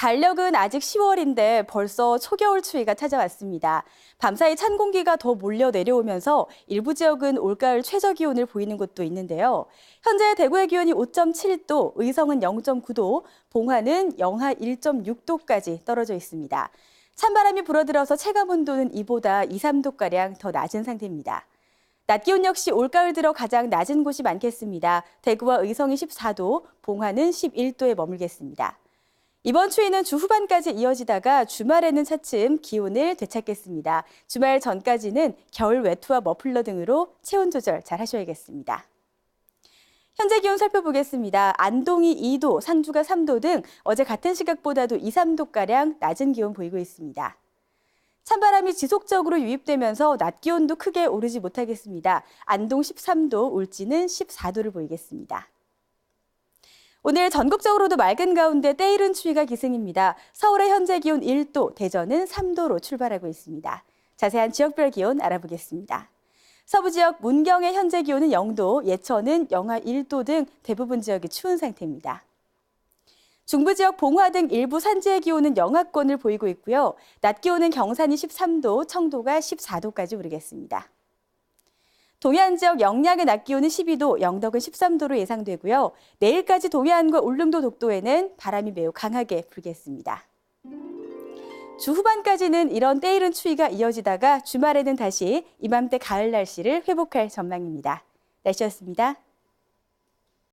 달력은 아직 10월인데 벌써 초겨울 추위가 찾아왔습니다. 밤사이 찬 공기가 더 몰려 내려오면서 일부 지역은 올가을 최저 기온을 보이는 곳도 있는데요. 현재 대구의 기온이 5.7도, 의성은 0.9도, 봉화는 영하 1.6도까지 떨어져 있습니다. 찬바람이 불어들어서 체감 온도는 이보다 2, 3도가량 더 낮은 상태입니다. 낮 기온 역시 올가을 들어 가장 낮은 곳이 많겠습니다. 대구와 의성이 14도, 봉화는 11도에 머물겠습니다. 이번 추위는 주 후반까지 이어지다가 주말에는 차츰 기온을 되찾겠습니다. 주말 전까지는 겨울 외투와 머플러 등으로 체온 조절 잘 하셔야겠습니다. 현재 기온 살펴보겠습니다. 안동이 2도, 상주가 3도 등 어제 같은 시각보다도 2, 3도가량 낮은 기온 보이고 있습니다. 찬바람이 지속적으로 유입되면서 낮 기온도 크게 오르지 못하겠습니다. 안동 13도, 울진은 14도를 보이겠습니다. 오늘 전국적으로도 맑은 가운데 때이른 추위가 기승입니다. 서울의 현재 기온 1도, 대전은 3도로 출발하고 있습니다. 자세한 지역별 기온 알아보겠습니다. 서부 지역 문경의 현재 기온은 0도, 예천은 영하 1도 등 대부분 지역이 추운 상태입니다. 중부 지역 봉화 등 일부 산지의 기온은 영하권을 보이고 있고요. 낮 기온은 경산이 13도, 청도가 14도까지 오르겠습니다. 동해안 지역 영양의 낮 기온은 12도, 영덕은 13도로 예상되고요. 내일까지 동해안과 울릉도 독도에는 바람이 매우 강하게 불겠습니다. 주 후반까지는 이런 때이른 추위가 이어지다가 주말에는 다시 이맘때 가을 날씨를 회복할 전망입니다. 날씨였습니다.